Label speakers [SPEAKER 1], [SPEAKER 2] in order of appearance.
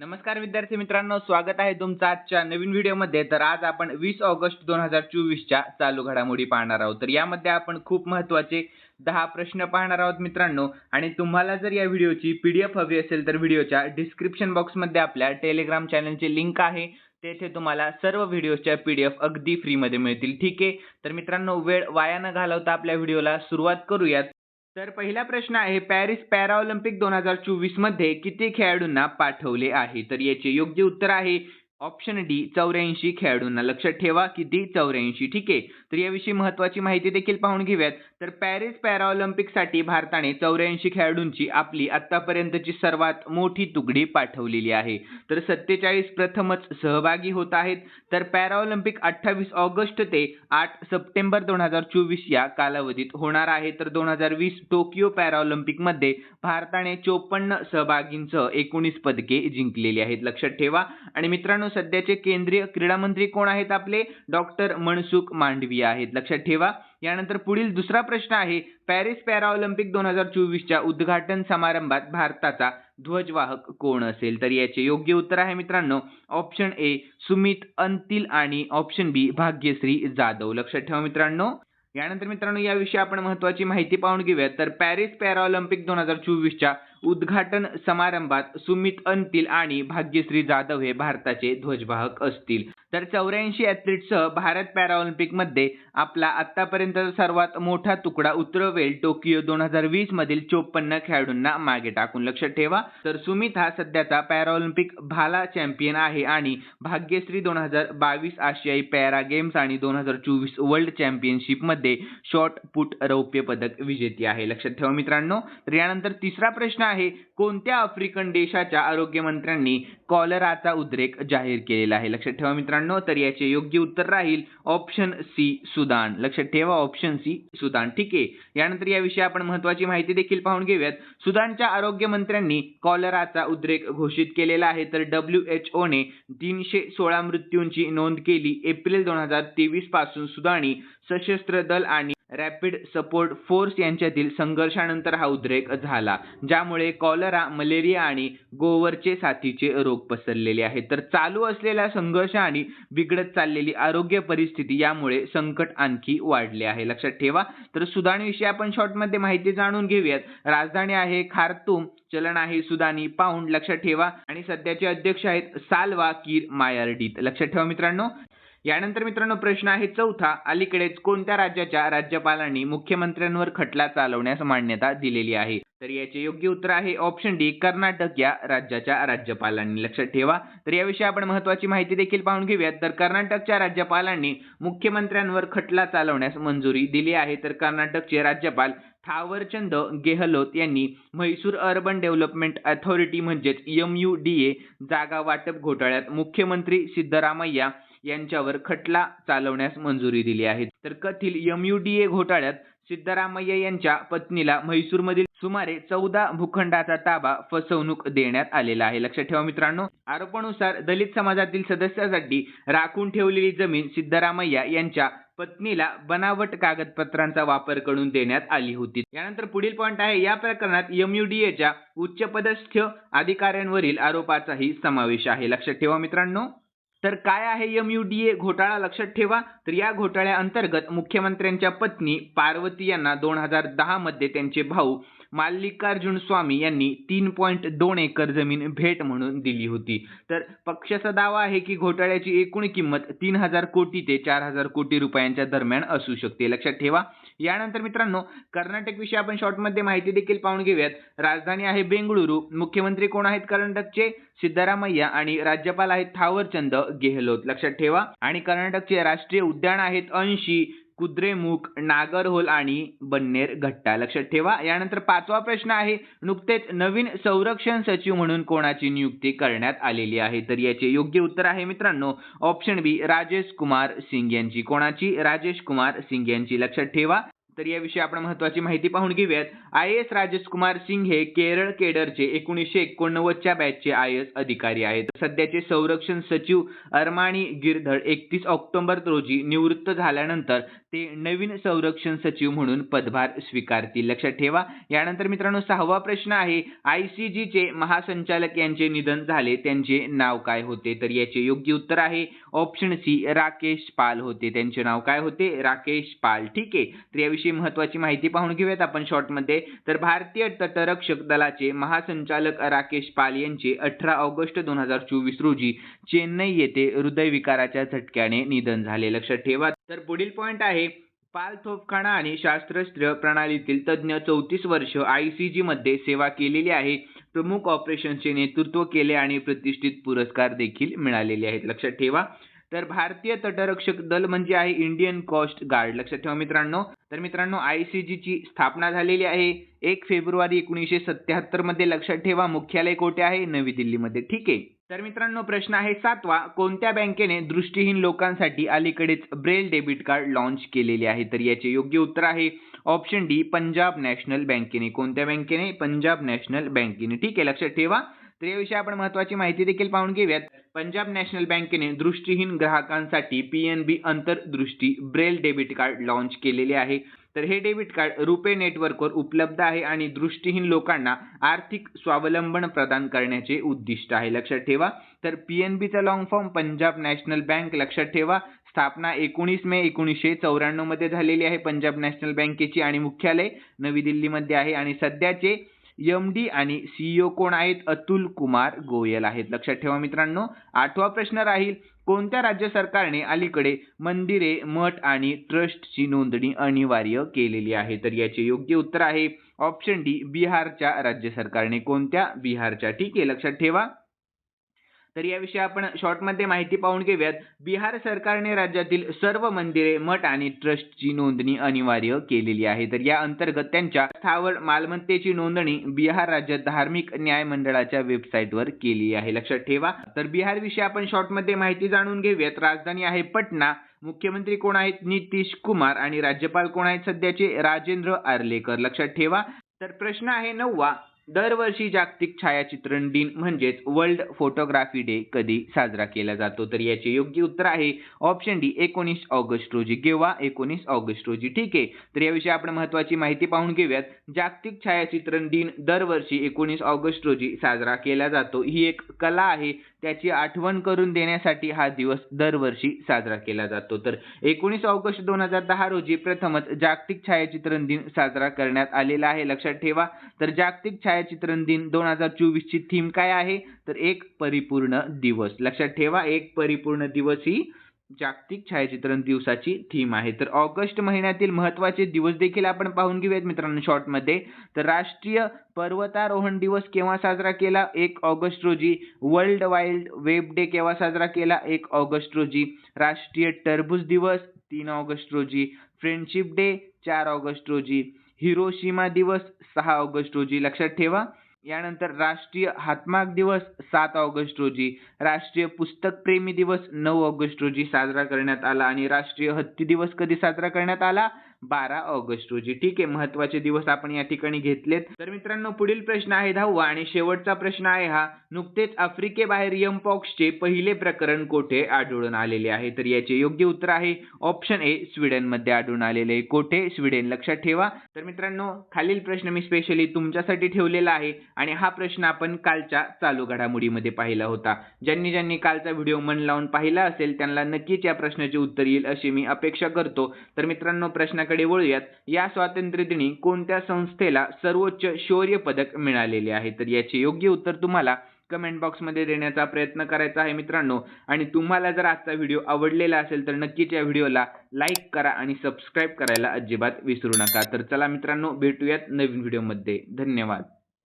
[SPEAKER 1] नमस्कार विद्यार्थी मित्रांनो स्वागत आहे तुमचं आजच्या नवीन व्हिडिओमध्ये. तर आज आपण वीस ऑगस्ट दोन हजार चोवीसच्या चालू घडामोडी पाहणार आहोत. तर यामध्ये आपण खूप महत्त्वाचे दहा प्रश्न पाहणार आहोत मित्रांनो. आणि तुम्हाला जर या व्हिडिओची पी डी एफ हवी असेल तर व्हिडिओच्या डिस्क्रिप्शन बॉक्समध्ये आपल्या टेलिग्राम चॅनलची लिंक आहे. तेथे तुम्हाला सर्व व्हिडिओच्या पी डी एफ अगदी फ्रीमध्ये मिळतील. ठीक आहे? तर मित्रांनो वेळ वाया न घालवता आपल्या व्हिडिओला सुरुवात करूयात. तर पहिला प्रश्न आहे पॅरिस पॅराऑलिम्पिक दोन हजार चोवीसमध्ये किती खेळाडूंना पाठवले आहे? तर याचे योग्य उत्तर आहे ऑप्शन डी चौऱ्याऐंशी खेळाडूंना लक्षात ठेवा की डी चौऱ्याऐंशी ठीक आहे? तर याविषयी महत्वाची माहिती देखील पाहून घेऊयात. तर पॅरिस पॅराऑलिम्पिकसाठी भारताने चौऱ्याऐंशी खेळाडूंची आपली आतापर्यंतची सर्वात मोठी तुकडी पाठवलेली आहे. तर सत्तेचाळीस प्रथमच सहभागी होत आहेत. तर पॅराऑलिम्पिक अठ्ठावीस ऑगस्ट ते आठ सप्टेंबर दोन हजार चोवीस या कालावधीत होणार आहे. तर दोन हजार वीस टोकियो पॅराऑलिम्पिकमध्ये भारताने चोपन्न सहभागींसह एकोणीस पदके जिंकलेली आहेत. लक्षात ठेवा. आणि मित्रांनो सध्याचे केंद्रीय क्रीडा मंत्री कोण आहेत आपले? डॉक्टर मनसुख मांडवी आहेत. लक्षात ठेवा. यानंतर पुढील दुसरा प्रश्न आहे. पॅरिस पॅराऑलिम्पिक दोन हजार चोवीसच्या उद्घाटन समारंभात भारताचा ध्वजवाहक कोण असेल? तर याचे योग्य उत्तर आहे मित्रांनो ऑप्शन ए सुमित अंतिल आणि ऑप्शन बी भाग्यश्री जाधव. लक्षात ठेवा मित्रांनो. यानंतर मित्रांनो याविषयी आपण महत्वाची माहिती पाहून घेऊयात. तर पॅरिस पॅराऑलिम्पिक दोन हजार चोवीसच्या उद्घाटन समारंभात सुमित अंतिल आणि भाग्यश्री जाधव हे भारताचे ध्वजवाहक असतील. तर चौऱ्याऐंशी ॲथलीटसह भारत पॅराऑलिम्पिकमध्ये आपला आत्तापर्यंतचा सर्वात मोठा तुकडा उतरवेल टोकियो दोन हजार वीस मधील चोपन्न खेळाडूंना मागे टाकून लक्षात ठेवा. तर सुमित हा सध्याचा पॅराऑलिम्पिक भाला चॅम्पियन आहे आणि भाग्यश्री दोन हजार बावीस आशियाई पॅरा गेम्स आणि दोन हजार चोवीस वर्ल्ड चॅम्पियनशिपमध्ये शॉर्ट पुट रौप्य पदक विजेती आहे. लक्षात ठेवा मित्रांनो. तर यानंतर तिसरा प्रश्न आहे कोणत्या आफ्रिकन देशाच्या आरोग्यमंत्र्यांनी कॉलराचा उद्रेक जाहीर केलेला आहे? लक्षात ठेवा मित्रांनो. तर याचे योग्य उत्तर राहील ऑप्शन सी सुदान. लक्षात ठेवा ऑप्शन सी सुदान. ठीक आहे. यानंतर याविषयी आपण महत्वाची माहिती देखील पाहून घेऊयात. सुदानच्या आरोग्य मंत्र्यांनी कॉलराचा उद्रेक घोषित केलेला आहे. तर डब्ल्यू एच ओने तीनशे सोळा मृत्यूंची नोंद केली. एप्रिल दोन हजार तेवीसपासून सुदानी सशस्त्र दल आणि रॅपिड सपोर्ट फोर्स यांच्यातील संघर्षानंतर हा उद्रेक झाला ज्यामुळे कॉलरा मलेरिया आणि गोवरचे साथीचे रोग पसरलेले आहेत. तर चालू असलेला संघर्ष आणि बिघडत चाललेली आरोग्य परिस्थिती यामुळे संकट आणखी वाढले आहे. लक्षात ठेवा. तर सुदानविषयी आपण शॉर्टमध्ये माहिती जाणून घेऊयात. राजधानी आहे खारतूम चलन आहे सुदानी पाऊंड लक्षात ठेवा. आणि सध्याचे अध्यक्ष आहेत साल्वा कीर मायार्डीत. लक्षात ठेवा मित्रांनो. यानंतर मित्रांनो प्रश्न आहे चौथा अलीकडेच कोणत्या राज्याच्या राज्यपालांनी मुख्यमंत्र्यांवर खटला चालवण्यास मान्यता दिलेली आहे? तर याचे योग्य उत्तर आहे ऑप्शन डी कर्नाटक या राज्याच्या राज्यपालांनी. लक्षात ठेवा. तर याविषयी आपण महत्वाची माहिती देखील पाहून घेऊयात. तर कर्नाटकच्या राज्यपालांनी मुख्यमंत्र्यांवर खटला चालवण्यास मंजुरी दिली आहे. तर कर्नाटकचे राज्यपाल थावरचंद गेहलोत यांनी म्हैसूर अर्बन डेव्हलपमेंट अथॉरिटी म्हणजेच एम यू डी ए जागा वाटप घोटाळ्यात मुख्यमंत्री सिद्धरामय्या यांच्यावर खटला चालवण्यास मंजुरी दिली आहे. तर कथील एमयूडीए घोटाळ्यात सिद्धरामय्या यांच्या पत्नीला म्हैसूरमधील सुमारे चौदा भूखंडाचा ताबा फसवणूक देण्यात आलेला आहे. लक्षात ठेवा मित्रांनो आरोपानुसार दलित समाजातील सदस्यासाठी राखून ठेवलेली जमीन सिद्धरामय्या यांच्या पत्नीला बनावट कागदपत्रांचा वापर करून देण्यात आली होती. यानंतर पुढील पॉईंट आहे या प्रकरणात एमयुडीएच्या उच्चपदस्थ अधिकाऱ्यांवरील आरोपाचाही समावेश आहे. लक्षात ठेवा मित्रांनो. तर काय आहे एमयुडीए घोटाळा लक्षात ठेवा. तर या घोटाळ्या अंतर्गत मुख्यमंत्र्यांच्या पत्नी पार्वती यांना दोन हजार दहा मध्ये त्यांचे भाऊ मल्लिकार्जुन स्वामी यांनी तीन पॉईंट दोन एकर जमीन भेट म्हणून दिली होती. तर पक्षाचा दावा आहे की घोटाळ्याची एकूण किंमत तीन हजार कोटी ते चार हजार कोटी रुपयांच्या दरम्यान असू शकते. लक्षात ठेवा. यानंतर मित्रांनो कर्नाटक विषयी आपण शॉर्टमध्ये माहिती देखील पाहून घेऊयात. राजधानी आहे बेंगळुरू. मुख्यमंत्री कोण आहेत कर्नाटकचे? सिद्धरामय्या आणि राज्यपाल आहेत थावरचंद गेहलोत. लक्षात ठेवा. आणि कर्नाटकचे राष्ट्रीय उद्यान आहेत ऐंशी कुद्रेमुख नागरहोल आणि बन्नेर घट्टा. लक्षात ठेवा. यानंतर पाचवा प्रश्न आहे नुकतेच नवीन संरक्षण सचिव म्हणून कोणाची नियुक्ती करण्यात आलेली आहे? तर याचे योग्य उत्तर आहे मित्रांनो ऑप्शन बी राजेश कुमार सिंग यांची. कोणाची? राजेश कुमार सिंग यांची. लक्षात ठेवा. तर याविषयी आपण महत्वाची माहिती पाहून घेऊयात. आय एस राजेश कुमार सिंग हे केरळ केडरचे एकोणीसशे एकोणनव्वदच्या बॅचचे आय एस अधिकारी आहेत. सध्याचे संरक्षण सचिव अरमाणी गिरधड एकतीस ऑक्टोबर रोजी निवृत्त झाल्यानंतर ते नवीन संरक्षण सचिव म्हणून पदभार स्वीकारतील. लक्षात ठेवा यानंतर मित्रांनो सहावा प्रश्न आहे. आयसीजी चे महासंचालक यांचे निधन झाले त्यांचे नाव काय होते? तर याचे योग्य उत्तर आहे ऑप्शन सी राकेश पाल होते. त्यांचे नाव काय होते? राकेश पाल. ठीक आहे. तर याविषयी महत्वाची माहिती पाहून घेऊयात आपण शॉर्टमध्ये तर भारतीय तटरक्षक दलाचे महासंचालक राकेश पाल यांचे अठरा ऑगस्ट दोन हजार चोवीस रोजी चेन्नई येथे हृदयविकाराच्या झटक्याने निधन झाले. लक्षात ठेवा. तर पुढील पॉईंट आहे. पाल तोफखाना आणि शास्त्रस्त्र प्रणालीतील तज्ज्ञ चौतीस वर्ष आय आयसीजी मध्ये सेवा केलेली आहे. प्रमुख ऑपरेशनचे नेतृत्व केले आणि प्रतिष्ठित पुरस्कार देखील मिळालेले आहेत. लक्षात ठेवा. तर भारतीय तटरक्षक दल म्हणजे आहे इंडियन कोस्ट गार्ड. लक्षात ठेवा मित्रांनो. तर मित्रांनो आय सी जी ची स्थापना झालेली आहे एक फेब्रुवारी एकोणीसशे सत्याहत्तरमध्ये. लक्षात ठेवा मुख्यालय कोठे आहे? नवी दिल्लीमध्ये. ठीक आहे. तर मित्रांनो प्रश्न आहे सातवा. कोणत्या बँकेने दृष्टीहीन लोकांसाठी अलीकडेच ब्रेल डेबिट कार्ड लॉन्च केलेले आहे? तर याचे योग्य उत्तर आहे ऑप्शन डी पंजाब नॅशनल बँकेने. कोणत्या बँकेने? पंजाब नॅशनल बँकेने. ठीक आहे लक्षात ठेवा. तर याविषयी आपण महत्वाची माहिती देखील पाहून घेऊयात. पंजाब नॅशनल बँकेने दृष्टीहीन ग्राहकांसाठी पी एन बी अंतर्दृष्टी ब्रेल डेबिट कार्ड लॉन्च केलेले आहे. तर हे डेबिट कार्ड रुपे नेटवर्कवर उपलब्ध आहे आणि दृष्टीहीन लोकांना आर्थिक स्वावलंबन प्रदान करण्याचे उद्दिष्ट आहे. लक्षात ठेवा. तर पी एन बीचा long form Punjab National Bank लक्षात ठेवा. स्थापना एकोणीस मे एकोणीसशे चौऱ्याण्णवमध्ये झालेली आहे पंजाब नॅशनल बँकेची आणि मुख्यालय नवी दिल्लीमध्ये आहे. आणि सध्याचे एम डी आणि सीईओ कोण आहेत? अतुल कुमार गोयल आहेत. लक्षात ठेवा मित्रांनो आठवा प्रश्न राहील. कोणत्या राज्य सरकारने अलीकडे मंदिरे मठ आणि ट्रस्टची नोंदणी अनिवार्य केलेली आहे? तर याचे योग्य उत्तर आहे ऑप्शन डी बिहारच्या राज्य सरकारने. कोणत्या? बिहारच्या. ठीक आहे लक्षात ठेवा. तर याविषयी आपण शॉर्टमध्ये माहिती पाहून घेऊयात. बिहार सरकारने राज्यातील सर्व मंदिरे मठ आणि ट्रस्टची नोंदणी अनिवार्य केलेली आहे. तर या अंतर्गत त्यांच्या स्थावर मालमत्तेची नोंदणी बिहार राज्य धार्मिक न्याय मंडळाच्या वेबसाईटवर केली आहे. लक्षात ठेवा. तर बिहार विषयी आपण शॉर्टमध्ये माहिती जाणून घेऊयात. राजधानी आहे पटना. मुख्यमंत्री कोण आहेत? नितीश कुमार आणि राज्यपाल कोण आहेत? सध्याचे राजेंद्र आर्लेकर. लक्षात ठेवा. तर प्रश्न आहे नववा. दरवर्षी जागतिक छायाचित्रण दिन म्हणजेच वर्ल्ड फोटोग्राफी डे कधी साजरा केला जातो? तर याचे योग्य उत्तर आहे ऑप्शन डी एकोणीस ऑगस्ट रोजी. केव्हा? एकोणीस ऑगस्ट रोजी. ठीक आहे. तर याविषयी आपण महत्वाची माहिती पाहून घेऊयात. जागतिक छायाचित्रण दिन दरवर्षी एकोणीस ऑगस्ट रोजी साजरा केला जातो. ही एक कला आहे. त्याची आठवण करून देण्यासाठी हा दिवस दरवर्षी साजरा केला जातो. तर एकोणीस ऑगस्ट दोन हजार दहा रोजी प्रथमच जागतिक छायाचित्रण दिन साजरा करण्यात आलेला आहे. लक्षात ठेवा. तर जागतिक छायाचित्रण दिन दोन हजार चोवीसची थीम काय आहे? तर एक परिपूर्ण दिवस. लक्षात ठेवा एक परिपूर्ण दिवस ही जागतिक छायाचित्रण दिवसाची थीम आहे. तर ऑगस्ट महिन्यातील महत्त्वाचे दिवस देखील आपण पाहून घेऊयात मित्रांनो शॉर्टमध्ये तर राष्ट्रीय पर्वतारोहण दिवस केव्हा साजरा केला? एक ऑगस्ट रोजी. वर्ल्ड वाईल्ड वेब डे केव्हा साजरा केला? एक ऑगस्ट रोजी. राष्ट्रीय टरबूज दिवस तीन ऑगस्ट रोजी. फ्रेंडशिप डे चार ऑगस्ट रोजी. हिरोशिमा दिवस सहा ऑगस्ट रोजी लक्षात ठेवा. यानंतर राष्ट्रीय हातमाग दिवस सात ऑगस्ट रोजी. राष्ट्रीय पुस्तक प्रेमी दिवस नऊ ऑगस्ट रोजी साजरा करण्यात आला आणि राष्ट्रीय हत्ती दिवस कधी साजरा करण्यात आला? बारा ऑगस्ट रोजी. ठीक आहे महत्त्वाचे दिवस आपण या ठिकाणी घेतलेत. तर मित्रांनो पुढील प्रश्न आहे दहावा आणि शेवटचा प्रश्न आहे हा. नुकतेच आफ्रिकेबाहेर यमपॉक्सचे पहिले प्रकरण कोठे आढळून आलेले आहे? तर याचे योग्य उत्तर आहे ऑप्शन ए स्वीडनमध्ये आढळून आलेले आहे. कोठे? स्वीडन. लक्षात ठेवा. तर मित्रांनो खालील प्रश्न मी स्पेशली तुमच्यासाठी ठेवलेला आहे आणि हा प्रश्न आपण कालच्या चालू घडामोडीमध्ये पाहिला होता. ज्यांनी ज्यांनी कालचा व्हिडिओ मन लावून पाहिला असेल त्यांना नक्कीच या प्रश्नाचे उत्तर येईल अशी मी अपेक्षा करतो. तर मित्रांनो प्रश्न प्रश्नाकडे वळूयात. या स्वातंत्र्य दिनी कोणत्या संस्थेला सर्वोच्च शौर्य पदक मिळालेले आहे? तर याचे योग्य उत्तर तुम्हाला कमेंट बॉक्समध्ये देण्याचा प्रयत्न करायचा आहे मित्रांनो. आणि तुम्हाला जर आजचा व्हिडिओ आवडलेला असेल तर नक्कीच या व्हिडिओला लाईक करा आणि सबस्क्राईब करायला अजिबात विसरू नका. तर चला मित्रांनो भेटूयात नवीन व्हिडिओमध्ये धन्यवाद.